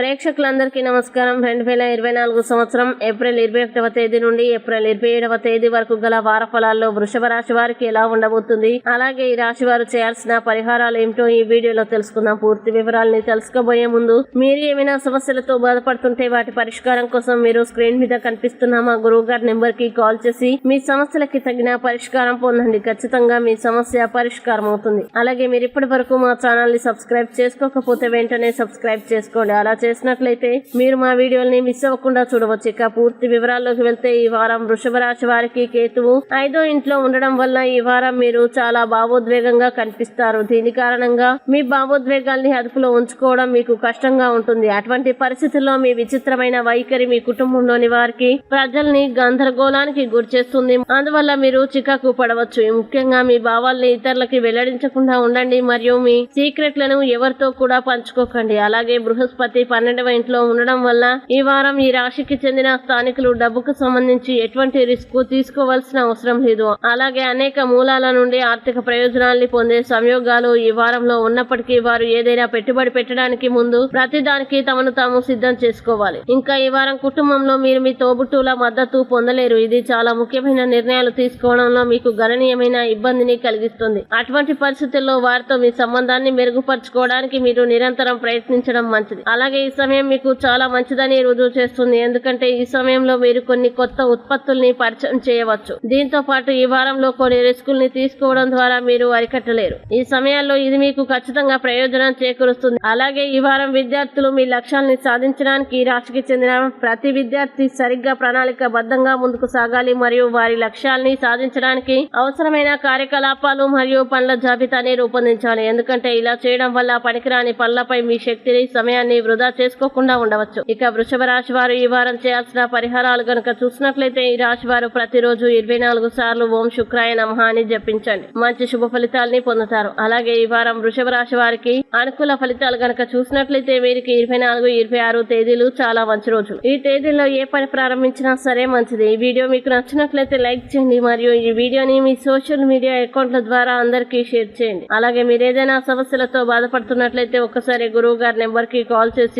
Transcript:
ప్రేక్షకులందరికీ నమస్కారం. రెండు వేల ఇరవై నాలుగు సంవత్సరం ఏప్రిల్ ఇరవై ఒకటవ తేదీ నుండి ఏప్రిల్ ఇరవై ఏడవ తేదీ వరకు గల వార ఫలాల్లో వృషభ రాశి వారికి ఎలా ఉండబోతుంది? అలాగే ఈ రాశి వారు చేయాల్సిన పరిహారాలు ఏమిటో ఈ వీడియోలో తెలుసుకుందాం. పూర్తి వివరాలని తెలుసుకోబోయే ముందు మీరు ఏమైనా సమస్యలతో బాధపడుతుంటే వాటి పరిష్కారం కోసం మీరు స్క్రీన్ మీద కనిపిస్తున్న మా గురువు గారి నెంబర్కి కాల్ చేసి మీ సమస్యలకి తగిన పరిష్కారం పొందండి. ఖచ్చితంగా మీ సమస్య పరిష్కారం అవుతుంది. అలాగే మీరు ఇప్పటి వరకు మా ఛానల్ని సబ్స్క్రైబ్ చేసుకోకపోతే వెంటనే సబ్స్క్రైబ్ చేసుకోండి. అలా చేసినట్లయితే మీరు మా వీడియోల్ని మిస్ అవ్వకుండా చూడవచ్చు. ఇక పూర్తి వివరాల్లోకి వెళ్తే ఈ వారం వృషభ రాశి వారికి కేతువు ఐదో ఇంట్లో ఉండడం వల్ల ఈ వారం మీరు చాలా భావోద్వేగంగా కనిపిస్తారు. దీని కారణంగా మీ భావోద్వేగాల్ని అదుపులో ఉంచుకోవడం మీకు కష్టంగా ఉంటుంది. అటువంటి పరిస్థితుల్లో మీ విచిత్రమైన వైఖరి మీ కుటుంబంలోని వారికి ప్రజల్ని గందరగోళానికి గురి చేస్తుంది. అందువల్ల మీరు చికాకు పడవచ్చు. ముఖ్యంగా మీ భావాల్ని ఇతరులకి వెల్లడించకుండా ఉండండి. మరియు మీ సీక్రెట్లను ఎవరితో కూడా పంచుకోకండి. అలాగే బృహస్పతి పన్నెండవ ఇంట్లో ఉండడం వల్ల ఈ వారం ఈ రాశికి చెందిన స్థానికులు డబ్బుకు సంబంధించి ఎటువంటి రిస్క్ తీసుకోవాల్సిన అవసరం లేదు. అలాగే అనేక మూలాల నుండి ఆర్థిక ప్రయోజనాల్ని పొందే సంయోగాలు ఈ వారంలో ఉన్నప్పటికీ వారు ఏదైనా పెట్టుబడి పెట్టడానికి ముందు ప్రతి దానికి తమను తాము సిద్ధం చేసుకోవాలి. ఇంకా ఈ వారం కుటుంబంలో మీరు మీ తోబుట్టుల మద్దతు పొందలేరు. ఇది చాలా ముఖ్యమైన నిర్ణయాలు తీసుకోవడంలో మీకు గణనీయమైన ఇబ్బందిని కలిగిస్తుంది. అటువంటి పరిస్థితుల్లో వారితో మీ సంబంధాన్ని మెరుగుపరచుకోవడానికి మీరు నిరంతరం ప్రయత్నించడం మంచిది. అలాగే ఈ సమయం మీకు చాలా మంచిదని రుజువు చేస్తుంది. ఎందుకంటే ఈ సమయంలో మీరు కొన్ని కొత్త ఉత్పత్తుల్ని పరిచయం చేయవచ్చు. దీంతో పాటు ఈ వారంలో కొన్ని రిస్కుల్ని తీసుకోవడం ద్వారా మీరు అరికట్టలేరు. ఈ సమయాల్లో ఇది మీకు ఖచ్చితంగా ప్రయోజనం చేకూరుస్తుంది. అలాగే ఈ వారం విద్యార్థులు మీ లక్ష్యాల్ని సాధించడానికి ఈ రాశికి చెందిన ప్రతి విద్యార్థి సరిగ్గా ప్రణాళికబద్ధంగా ముందుకు సాగాలి మరియు వారి లక్ష్యాల్ని సాధించడానికి అవసరమైన కార్యకలాపాలు మరియు పనుల జాబితాని రూపొందించాలి. ఎందుకంటే ఇలా చేయడం వల్ల పనికిరాని పనులపై మీ శక్తిని సమయాన్ని వృధా చేసుకోకుండా ఉండవచ్చు. ఇక వృషభ రాశి వారు ఈ వారం చేయాల్సిన పరిహారాలు గనుక చూసినట్లయితే ఈ రాశి వారు ప్రతిరోజు ఇరవై నాలుగు సార్లు ఓం శుక్రాయ నమః అని జపించండి. మంచి శుభ ఫలితాలని పొందుతారు. అలాగే ఈ వారం వృషభ రాశి వారికి అనుకూల ఫలితాలు గనక చూసినట్లయితే వీరికి ఇరవై నాలుగు ఇరవై ఆరు తేదీలు చాలా మంచి రోజులు. ఈ తేదీల్లో ఏ పని ప్రారంభించినా సరే మంచిది. ఈ వీడియో మీకు నచ్చినట్లయితే లైక్ చేయండి మరియు ఈ వీడియోని మీ సోషల్ మీడియా అకౌంట్ల ద్వారా అందరికీ షేర్ చేయండి. అలాగే మీరు ఏదైనా సమస్యలతో బాధపడుతున్నట్లయితే ఒక్కసారి గురువు గారి నెంబర్కి కాల్ చేసి